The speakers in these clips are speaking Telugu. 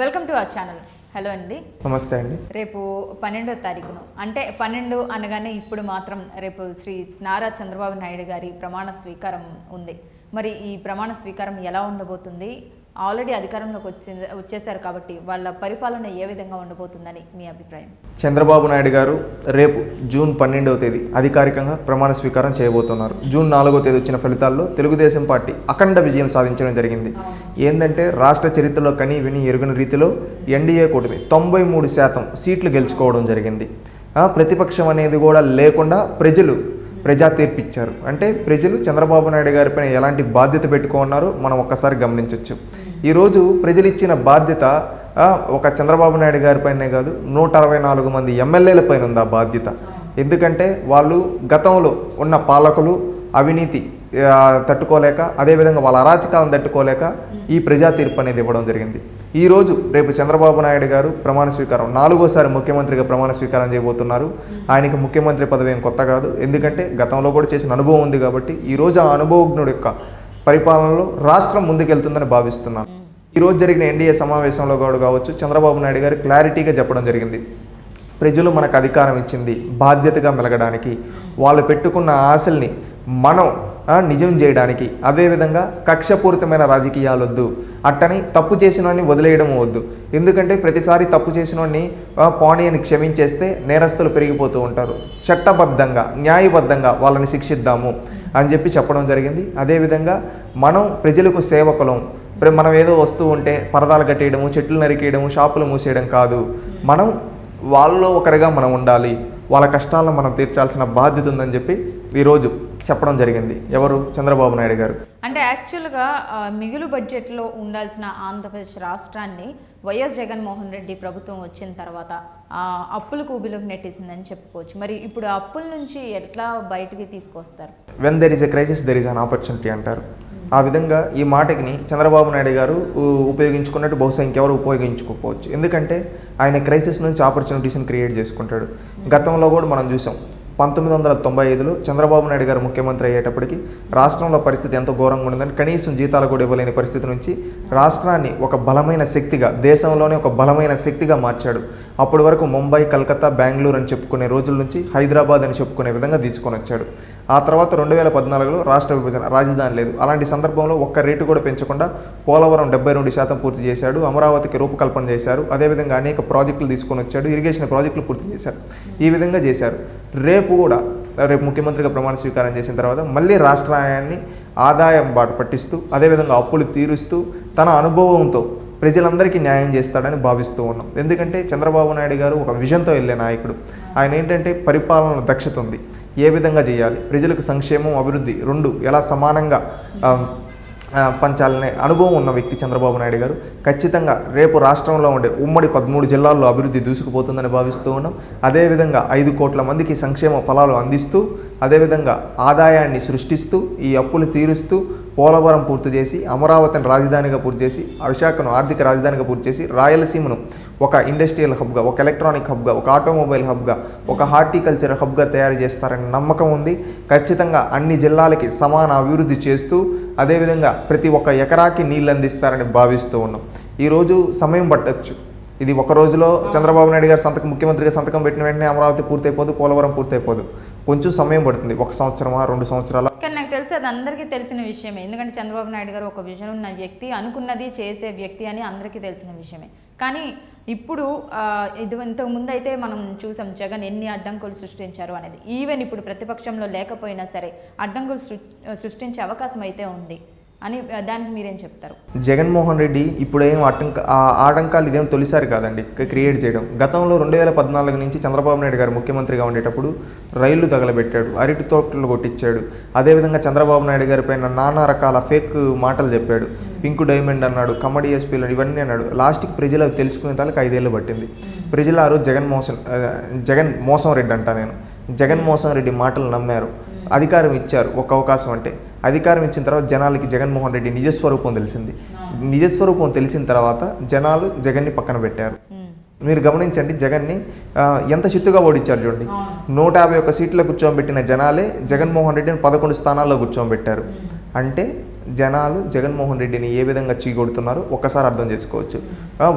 Welcome to our channel hello అండి. నమస్తే అండి. రేపు పన్నెండో తారీఖును. అంటే పన్నెండు అనగానే ఇప్పుడు మాత్రం రేపు శ్రీ నారా చంద్రబాబు నాయుడు గారి ప్రమాణ స్వీకారం ఉంది. మరి ఈ ప్రమాణ స్వీకారం ఎలా ఉండబోతుంది? ఆల్రెడీ అధికారంలోకి వచ్చి వచ్చేసారు కాబట్టి వాళ్ళ పరిపాలన ఏ విధంగా ఉండబోతుందని మీ అభిప్రాయం? చంద్రబాబు నాయుడు గారు రేపు జూన్ పన్నెండవ తేదీ అధికారికంగా ప్రమాణ స్వీకారం చేయబోతున్నారు. జూన్ నాలుగో తేదీ వచ్చిన ఫలితాల్లో తెలుగుదేశం పార్టీ అఖండ విజయం సాధించడం జరిగింది. ఏంటంటే రాష్ట్ర చరిత్రలో కని విని ఎరుగని రీతిలో ఎన్డీఏ కూటమి తొంభై మూడు శాతం సీట్లు గెలుచుకోవడం జరిగింది. ప్రతిపక్షం అనేది కూడా లేకుండా ప్రజలు ప్రజా తీర్పిచ్చారు. అంటే ప్రజలు చంద్రబాబు నాయుడు గారిపైన ఎలాంటి బాధ్యత పెట్టుకున్నారో మనం ఒక్కసారి గమనించవచ్చు ఈరోజు ప్రజలు ఇచ్చిన బాధ్యత ఒక చంద్రబాబు నాయుడు గారిపైనే కాదు నూట అరవై నాలుగు మంది ఎమ్మెల్యేల పైన ఉంది ఆ బాధ్యత. ఎందుకంటే వాళ్ళు గతంలో ఉన్న పాలకులు అవినీతి తట్టుకోలేక అదేవిధంగా వాళ్ళ అరాచకాలను తట్టుకోలేక ఈ ప్రజా తీర్పు అనేది ఇవ్వడం జరిగింది. ఈరోజు రేపు చంద్రబాబు నాయుడు గారు ప్రమాణ స్వీకారం నాలుగోసారి ముఖ్యమంత్రిగా ప్రమాణ స్వీకారం చేయబోతున్నారు. ఆయనకి ముఖ్యమంత్రి పదవి ఏం కొత్త కాదు. ఎందుకంటే గతంలో కూడా చేసిన అనుభవం ఉంది కాబట్టి ఈ రోజు ఆ అనుభవజ్ఞుడు యొక్క పరిపాలనలో రాష్ట్రం ముందుకెళ్తుందని భావిస్తున్నాను ఈరోజు జరిగిన ఎన్డీఏ సమావేశంలో కూడా కావచ్చు చంద్రబాబు నాయుడు గారు క్లారిటీగా చెప్పడం జరిగింది. ప్రజలు మనకు అధికారం ఇచ్చింది బాధ్యతగా మెలగడానికి. వాళ్ళు పెట్టుకున్న ఆశల్ని మనం నిజం చేయడానికి. అదేవిధంగా కక్షపూరితమైన రాజకీయాలు వద్దు అట్టని తప్పు చేసిన వాడిని వదిలేయడం వద్దు. ఎందుకంటే ప్రతిసారి తప్పు చేసిన వాడిని అని క్షమించేస్తే నేరస్తులు పెరిగిపోతూ ఉంటారు. చట్టబద్ధంగా న్యాయబద్ధంగా వాళ్ళని శిక్షిద్దాము అని చెప్పి చెప్పడం జరిగింది. అదేవిధంగా మనం ప్రజలకు సేవకులం. ఇప్పుడు మనం ఏదో వస్తూ ఉంటే పరదాలు కట్టేయడము చెట్లు నరికేయడము షాపులు మూసేయడం కాదు. మనం వాళ్ళలో ఒకరిగా మనం ఉండాలి. వాళ్ళ కష్టాలను మనం తీర్చాల్సిన బాధ్యత ఉందని చెప్పి ఈరోజు చెప్పడం జరిగింది. ఎవరు? చంద్రబాబు నాయుడు గారు. అంటే యాక్చువల్గా మిగులు బడ్జెట్లో ఉండాల్సిన ఆంధ్రప్రదేశ్ రాష్ట్రాన్ని వైఎస్ జగన్మోహన్ రెడ్డి ప్రభుత్వం వచ్చిన తర్వాత అప్పుల కూబిలోకి నెట్టేసిందని చెప్పుకోవచ్చు. మరి ఇప్పుడు ఆ అప్పుల నుంచి ఎట్లా బయటికి తీసుకొస్తారు? When there is a crisis there is an opportunity అంటారు. ఆ విధంగా ఈ మాటకి చంద్రబాబు నాయుడు గారు ఉపయోగించుకున్నట్టు బహుశా ఇంకెవరు ఉపయోగించుకోకపోవచ్చు. ఎందుకంటే ఆయన క్రైసిస్ నుంచి ఆపర్చునిటీస్ని క్రియేట్ చేసుకుంటాడు. గతంలో కూడా మనం చూసాం. పంతొమ్మిది వందల తొంభై ఐదులో చంద్రబాబు నాయుడు గారు ముఖ్యమంత్రి అయ్యేటప్పటికి రాష్ట్రంలో పరిస్థితి ఎంతో ఘోరంగా ఉందని కనీసం జీతాలు కూడా ఇవ్వలేని పరిస్థితి నుంచి రాష్ట్రాన్ని ఒక బలమైన శక్తిగా దేశంలోనే ఒక బలమైన శక్తిగా మార్చాడు. అప్పటి వరకు ముంబై కలకత్తా బెంగళూరు అని చెప్పుకునే రోజుల నుంచి హైదరాబాద్ అని చెప్పుకునే విధంగా తీసుకొని వచ్చాడు. ఆ తర్వాత రెండు వేల పద్నాలుగులో రాష్ట్ర విభజన రాజధాని లేదు. అలాంటి సందర్భంలో ఒక్క రేటు కూడా పెంచకుండా పోలవరం డెబ్బై రెండు శాతం పూర్తి చేశాడు. అమరావతికి రూపకల్పన చేశారు. అదేవిధంగా అనేక ప్రాజెక్టులు తీసుకొని వచ్చాడు. ఇరిగేషన్ ప్రాజెక్టులు పూర్తి చేశారు. ఈ విధంగా చేశారు. రేపు కూడా రేపు ముఖ్యమంత్రిగా ప్రమాణ స్వీకారం చేసిన తర్వాత మళ్ళీ రాష్ట్రాన్ని ఆదాయం బాట పట్టిస్తూ అదేవిధంగా అప్పులు తీరుస్తూ తన అనుభవంతో ప్రజలందరికీ న్యాయం చేస్తాడని భావిస్తూ ఉన్నాం. ఎందుకంటే చంద్రబాబు నాయుడు గారు ఒక విజన్తో వెళ్ళే నాయకుడు. ఆయన ఏంటంటే పరిపాలన దక్షత ఉంది. ఏ విధంగా చేయాలి? ప్రజలకు సంక్షేమం అభివృద్ధి రెండు ఎలా సమానంగా పంచాలనే అనుభవం ఉన్న వ్యక్తి చంద్రబాబు నాయుడు గారు ఖచ్చితంగా రేపు రాష్ట్రంలో ఉండే ఉమ్మడి పదమూడు జిల్లాల్లో అభివృద్ధి దూసుకుపోతుందని భావిస్తూ ఉన్నాం. అదేవిధంగా ఐదు కోట్ల మందికి సంక్షేమ ఫలాలు అందిస్తూ అదేవిధంగా ఆదాయాన్ని సృష్టిస్తూ ఈ అప్పులు తీరుస్తూ పోలవరం పూర్తి చేసి అమరావతిని రాజధానిగా పూర్తి చేసి విశాఖను ఆర్థిక రాజధానిగా పూర్తి చేసి రాయలసీమను ఒక ఇండస్ట్రియల్ హబ్గా ఒక ఎలక్ట్రానిక్ హబ్గా ఒక ఆటోమొబైల్ హబ్గా ఒక హార్టికల్చర్ హబ్గా తయారు చేస్తారని నమ్మకం ఉంది. ఖచ్చితంగా అన్ని జిల్లాలకి సమాన అభివృద్ధి చేస్తూ అదేవిధంగా ప్రతి ఒక్క ఎకరాకి నీళ్ళు అందిస్తారని భావిస్తూ ఉన్నాం. ఈరోజు సమయం పట్టచ్చు. ఇది ఒక రోజులో చంద్రబాబు నాయుడు గారు సంతకం ముఖ్యమంత్రిగా సంతకం పెట్టిన వెంటనే అమరావతి పూర్తయిపోదు పోలవరం పూర్తయిపోదు. కొంచెం సమయం పడుతుంది. ఒక సంవత్సరమా రెండు సంవత్సరాల? తెలుసు అది అందరికీ తెలిసిన విషయమే. ఎందుకంటే చంద్రబాబు నాయుడు గారు ఒక విజన్ ఉన్న వ్యక్తి అనుకున్నది చేసే వ్యక్తి అని అందరికీ తెలిసిన విషయమే. కానీ ఇప్పుడు ఇది ఇంతకు ముందు అయితే మనం చూసాం జగన్ ఎన్ని అడ్డంకులు సృష్టించారు అనేది. ఈవెన్ ఇప్పుడు ప్రతిపక్షంలో లేకపోయినా సరే అడ్డంకులు సృష్టించే అవకాశం అయితే ఉంది. అని దానికి మీరేం చెప్తారు? జగన్మోహన్ రెడ్డి ఇప్పుడు ఏం ఆటంక ఆ ఆటంకాలు ఇదేం తొలిసారి కాదండి క్రియేట్ చేయడం. గతంలో రెండు వేల పద్నాలుగు నుంచి చంద్రబాబు నాయుడు గారు ముఖ్యమంత్రిగా ఉండేటప్పుడు రైళ్ళు తగలబెట్టాడు అరటి తోటలు కొట్టించాడు. అదేవిధంగా చంద్రబాబు నాయుడు గారి పైన నానా రకాల ఫేక్ మాటలు చెప్పాడు. పింక్ డైమండ్ అన్నాడు కమడి ఎస్పీలు ఇవన్నీ అన్నాడు. లాస్ట్కి ప్రజలు అవి తెలుసుకునే తాలకు ఐదేళ్ళు పట్టింది. ప్రజలు ఆ రోజు జగన్ మోసం జగన్ మోసం రెడ్డి అంటా నేను. జగన్ మోసం రెడ్డి మాటలు నమ్మారు. అధికారం ఇచ్చారు ఒక అవకాశం అంటే. అధికారం ఇచ్చిన తర్వాత జనాలకి జగన్మోహన్ రెడ్డి నిజస్వరూపం తెలిసింది. నిజస్వరూపం తెలిసిన తర్వాత జనాలు జగన్ని పక్కన పెట్టారు. మీరు గమనించండి జగన్ని ఎంత చిత్తుగా ఓడించారు చూడండి. నూట యాభై ఒక్క సీట్లో కూర్చోబెట్టిన జనాలే జగన్మోహన్ రెడ్డిని పదకొండు స్థానాల్లో కూర్చోబెట్టారు. అంటే జనాలు జగన్మోహన్ రెడ్డిని ఏ విధంగా చీకొడుతున్నారో ఒక్కసారి అర్థం చేసుకోవచ్చు.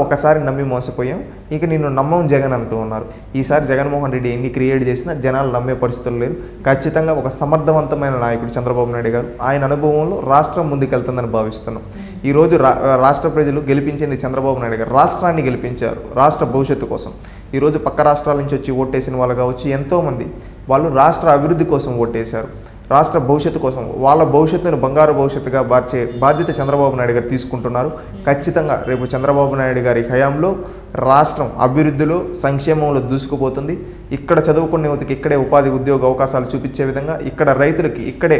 ఒకసారి నమ్మి మోసపోయాం. ఇక నిన్ను నమ్మం జగన్ అంటూ ఉన్నారు. ఈసారి జగన్మోహన్ రెడ్డి ఎన్ని క్రియేట్ చేసినా జనాలు నమ్మే పరిస్థితులు లేరు. ఖచ్చితంగా ఒక సమర్థవంతమైన నాయకుడు చంద్రబాబు నాయుడు గారు ఆయన అనుభవంలో రాష్ట్రం ముందుకెళ్తుందని భావిస్తున్నాం. ఈరోజు రా రాష్ట్ర ప్రజలు గెలిపించింది చంద్రబాబు నాయుడు గారు. రాష్ట్రాన్ని గెలిపించారు రాష్ట్ర భవిష్యత్తు కోసం. ఈరోజు పక్క రాష్ట్రాల నుంచి వచ్చి ఓటేసిన వాళ్ళు కావచ్చు ఎంతోమంది వాళ్ళు రాష్ట్ర అభివృద్ధి కోసం ఓటేశారు. రాష్ట్ర భవిష్యత్తు కోసం వాళ్ళ భవిష్యత్తును బంగారు భవిష్యత్తుగా మార్చే బాధ్యత చంద్రబాబు నాయుడు గారు తీసుకుంటున్నారు. ఖచ్చితంగా రేపు చంద్రబాబు నాయుడు గారి హయాంలో రాష్ట్రం అభివృద్ధిలో సంక్షేమంలో దూసుకుపోతుంది. ఇక్కడ చదువుకునే యువతకి ఇక్కడే ఉపాధి ఉద్యోగ అవకాశాలు చూపించే విధంగా ఇక్కడ రైతులకి ఇక్కడే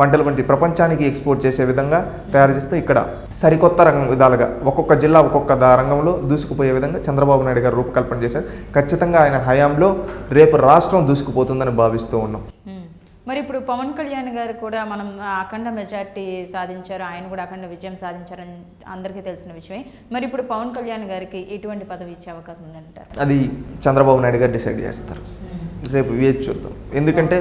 పంటలు వంటి ప్రపంచానికి ఎక్స్పోర్ట్ చేసే విధంగా తయారు చేస్తూ ఇక్కడ సరికొత్త రంగం విధాలుగా ఒక్కొక్క జిల్లా ఒక్కొక్క దా రంగంలో దూసుకుపోయే విధంగా చంద్రబాబు నాయుడు గారు రూపకల్పన చేశారు. ఖచ్చితంగా ఆయన హయాంలో రేపు రాష్ట్రం దూసుకుపోతుందని భావిస్తూ ఉన్నాం. మరి ఇప్పుడు పవన్ కళ్యాణ్ గారు కూడా మనం అఖండ మెజార్టీ సాధించారు ఆయన కూడా అఖండ విజయం సాధించారని అందరికీ తెలిసిన విషయమే. మరి ఇప్పుడు పవన్ కళ్యాణ్ గారికి ఎటువంటి పదవి ఇచ్చే అవకాశం ఉందంటారు? అది చంద్రబాబు నాయుడు గారు డిసైడ్ చేస్తారు. రేపు వేచి చూద్దాం. ఎందుకంటే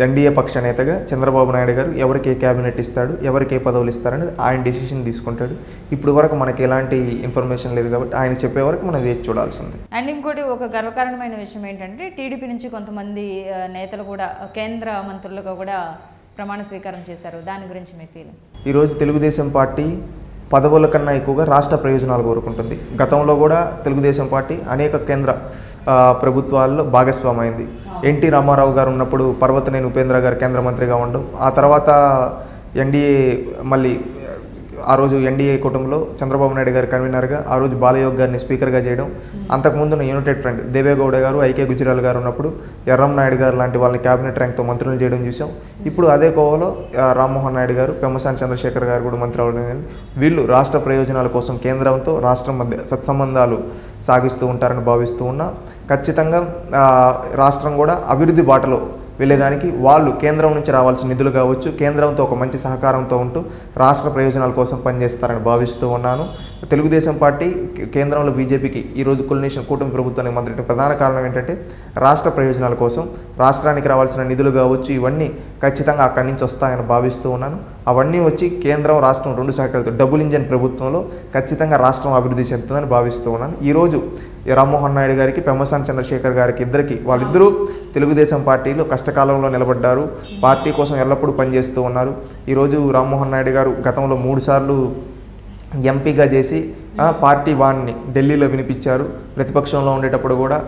ఎన్డీఏ పక్ష నేతగా చంద్రబాబు నాయుడు గారు ఎవరికి ఏ క్యాబినెట్ ఇస్తాడు ఎవరికి ఏ పదవులు ఇస్తారనేది ఆయన డెసిషన్ తీసుకుంటాడు. ఇప్పుడు వరకు మనకి ఎలాంటి ఇన్ఫర్మేషన్ లేదు కాబట్టి ఆయన చెప్పే వరకు మనం వేచి చూడాల్సిందే. అండ్ ఇంకోటి ఒక గర్వకారణమైన విషయం ఏంటంటే టీడీపీ నుంచి కొంతమంది నేతలు కూడా కేంద్ర మంత్రులుగా కూడా ప్రమాణ స్వీకారం చేశారు. దాని గురించి మీ ఫీలింగ్ ఈరోజు తెలుగుదేశం పార్టీ పదవుల కన్నా ఎక్కువగా రాష్ట్ర ప్రయోజనాలు కోరుకుంటుంది. గతంలో కూడా తెలుగుదేశం పార్టీ అనేక కేంద్ర ప్రభుత్వాల్లో భాగస్వామైంది. ఎన్టీ రామారావు గారు ఉన్నప్పుడు పర్వతనేని ఉపేంద్ర గారు కేంద్ర మంత్రిగా ఉండడం ఆ తర్వాత ఎన్డీఏ మళ్ళీ ఆ రోజు ఎన్డీఏ కుటుంబంలో చంద్రబాబు నాయుడు గారు కన్వీనర్గా ఆ రోజు బాలయోగ్ గారిని స్పీకర్గా చేయడం అంతకుముందు యునైటెడ్ ఫ్రంట్ దేవేగౌడ గారు ఐకే గుజరాల్ గారు ఉన్నప్పుడు ఎర్రం నాయుడు గారు లాంటి వాళ్ళని క్యాబినెట్ ర్యాంక్తో మంత్రులు చేయడం చూసాం ఇప్పుడు అదే కోవలో రామ్మోహన్ నాయుడు గారు పెమ్మసాని చంద్రశేఖర్ గారు కూడా మంత్రి అవ్వడం వీళ్ళు రాష్ట్ర ప్రయోజనాల కోసం కేంద్రంతో రాష్ట్రం మధ్య సత్సంబంధాలు సాగిస్తూ ఉంటారని భావిస్తూ ఉన్నా ఖచ్చితంగా రాష్ట్రం కూడా అభివృద్ధి బాటలో వెళ్ళేదానికి వాళ్ళు కేంద్రం నుంచి రావాల్సిన నిధులు కావచ్చు కేంద్రంతో ఒక మంచి సహకారంతో ఉంటూ రాష్ట్ర ప్రయోజనాల కోసం పనిచేస్తారని భావిస్తూ ఉన్నాను. తెలుగుదేశం పార్టీ కేంద్రంలో బీజేపీకి ఈరోజు కులనేషన్ కూటమి ప్రభుత్వానికి మొదటి ప్రధాన కారణం ఏంటంటే రాష్ట్ర ప్రయోజనాల కోసం రాష్ట్రానికి రావాల్సిన నిధులు కావచ్చు ఇవన్నీ ఖచ్చితంగా అక్కడి నుంచి వస్తాయని భావిస్తూ ఉన్నాను. అవన్నీ వచ్చి కేంద్రం రాష్ట్రం రెండు శాఖలతో డబుల్ ఇంజన్ ప్రభుత్వంలో ఖచ్చితంగా రాష్ట్రం అభివృద్ధి చెందుతుందని భావిస్తూ ఉన్నాను. ఈరోజు రామ్మోహన్ నాయుడు గారికి పెమ్మసాని చంద్రశేఖర్ గారికి ఇద్దరికి వాళ్ళిద్దరూ తెలుగుదేశం పార్టీలో కష్టకాలంలో నిలబడ్డారు. పార్టీ కోసం ఎల్లప్పుడూ పనిచేస్తూ ఉన్నారు. ఈరోజు రామ్మోహన్ నాయుడు గారు గతంలో మూడుసార్లు ఎంపీగా చేసి పార్టీ వాణ్ణి ఢిల్లీలో వినిపించారు. ప్రతిపక్షంలో ఉండేటప్పుడు కూడా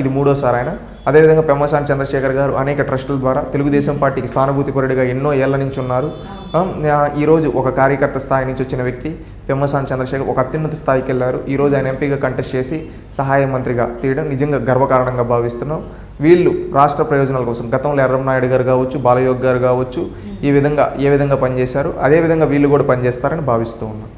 ఇది మూడోసారి ఆయన అదేవిధంగా పెమ్మసాని చంద్రశేఖర్ గారు అనేక ట్రస్టుల ద్వారా తెలుగుదేశం పార్టీకి సానుభూతిపరుడిగా ఎన్నో ఏళ్ళ నుంచి ఉన్నారు. ఈరోజు ఒక కార్యకర్త స్థాయి నుంచి వచ్చిన వ్యక్తి పెమ్మసాని చంద్రశేఖర్ ఒక అత్యున్నత స్థాయికి వెళ్ళారు. ఈరోజు ఆయన ఎంపీగా కంటెస్ట్ చేసి సహాయ మంత్రిగా తీయడం నిజంగా గర్వకారణంగా భావిస్తున్నాం. వీళ్ళు రాష్ట్ర ప్రయోజనాల కోసం గతంలో ఎర్రం నాయుడు గారు కావచ్చు బాలయోగ్ గారు కావచ్చు ఈ విధంగా ఏ విధంగా పనిచేశారు అదే విధంగా వీళ్ళు కూడా పనిచేస్తారని భావిస్తూ ఉన్నాం.